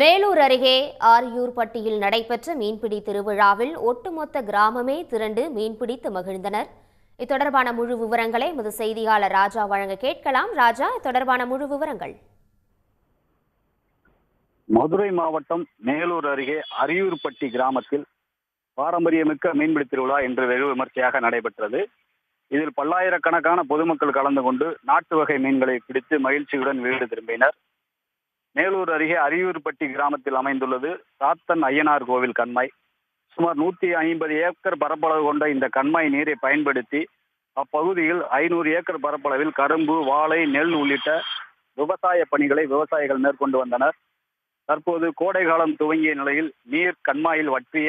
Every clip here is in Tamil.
மேலூர் அருகே ஆரியூர்பட்டியில் நடைபெற்ற மீன்பிடி திருவிழாவில் ஒட்டுமொத்த கிராமமே திரண்டு மீன்பிடித்து மகிழ்ந்தனர் இத்தொடர்பான முழு விவரங்களை எமது செய்தியாளர் ராஜா வழங்க கேட்கலாம். ராஜா இத்தொடர்பான முழு விவரங்கள். மதுரை மாவட்டம் மேலூர் அருகே அரியூர்பட்டி கிராமத்தில் பாரம்பரியமிக்க மீன்பிடி திருவிழா இன்று வெகு விமர்சையாக நடைபெற்றது. இதில் பல்லாயிரக்கணக்கான பொதுமக்கள் கலந்து கொண்டு நாட்டு வகை மீன்களை பிடித்து மகிழ்ச்சியுடன் வீடு திரும்பினர். மேலூர் அருகே அரியூர்பட்டி கிராமத்தில் அமைந்துள்ளது. சாத்தன் ஐயனார் கோவில் கண்மாய். சுமார் நூத்தி ஐம்பது ஏக்கர் பரப்பளவு கொண்ட இந்த கண்மாய் நீரை பயன்படுத்தி அப்பகுதியில் ஐநூறு ஏக்கர் பரப்பளவில் கரும்பு வாழை நெல் உள்ளிட்ட விவசாய பணிகளை விவசாயிகள் மேற்கொண்டு வந்தனர். தற்போது கோடை காலம் துவங்கிய நிலையில் நீர் கண்மாயில் வற்றிய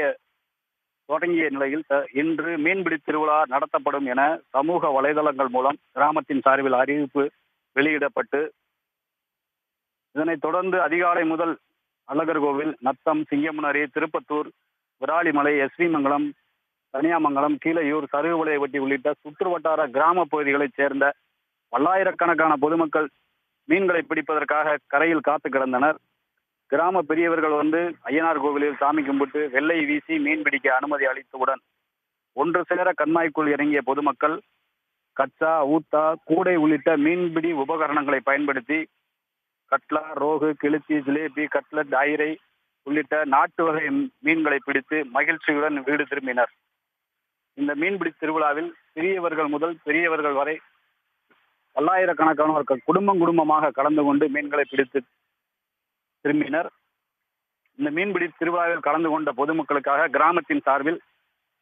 தொடங்கிய நிலையில் இன்று மீன்பிடி திருவிழா நடத்தப்படும் என சமூக வலைதளங்கள் மூலம் கிராமத்தின் சார்பில் அறிவிப்பு வெளியிடப்பட்டு இதனைத் தொடர்ந்து அதிகாலை முதல் அழகர் கோவில் நத்தம் சிங்கமுனரி திருப்பத்தூர் விராலிமலை எஸ்விமங்கலம் தனியாமங்கலம் கீழையூர் சருகுவலையப்பட்டி உள்ளிட்ட சுற்று வட்டார கிராம பகுதிகளைச் சேர்ந்த பல்லாயிரக்கணக்கான பொதுமக்கள் மீன்களை பிடிப்பதற்காக கரையில் காத்து கிடந்தனர். கிராம பெரியவர்கள் வந்து ஐயனார் கோவிலில் சாமி கும்பிட்டு வெள்ளை வீசி மீன் பிடிக்க அனுமதி அளித்தவுடன் ஒன்று சேர கண்மாய்க்குள் இறங்கிய பொதுமக்கள் கச்சா ஊத்தா கூடை உள்ளிட்ட மீன்பிடி உபகரணங்களை பயன்படுத்தி கட்லா ரோகு கிளிச்சி ஜிலேபி கட்லட் ஐரை உள்ளிட்ட நாட்டு வகை மீன்களை பிடித்து மகிழ்ச்சியுடன் வீடு திரும்பினர். இந்த மீன்பிடி திருவிழாவில் சிறியவர்கள் முதல் பெரியவர்கள் வரை பல்லாயிரக்கணக்கானவர்கள் குடும்பம் குடும்பமாக கலந்து கொண்டு மீன்களை பிடித்து திரும்பினர். இந்த மீன்பிடி திருவிழாவில் கலந்து கொண்ட பொதுமக்களுக்காக கிராமத்தின் சார்பில்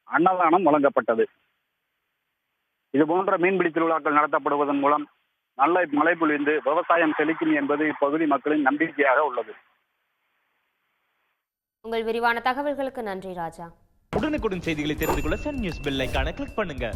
அன்னதானம் வழங்கப்பட்டது. இது போன்ற மீன்பிடி திருவிழாக்கள் நடத்தப்படுவதன் மூலம் நல்ல மழை பொழிந்து விவசாயம் செழிக்கும் என்பது இப்பகுதி மக்களின் நம்பிக்கையாக உள்ளது. உங்கள் விரிவான தகவல்களுக்கு நன்றி ராஜா. உடனுக்குடன் செய்திகளை தெரிந்து கொள்ள சன் நியூஸ் பெல் ஐகானை கிளிக் பண்ணுங்க.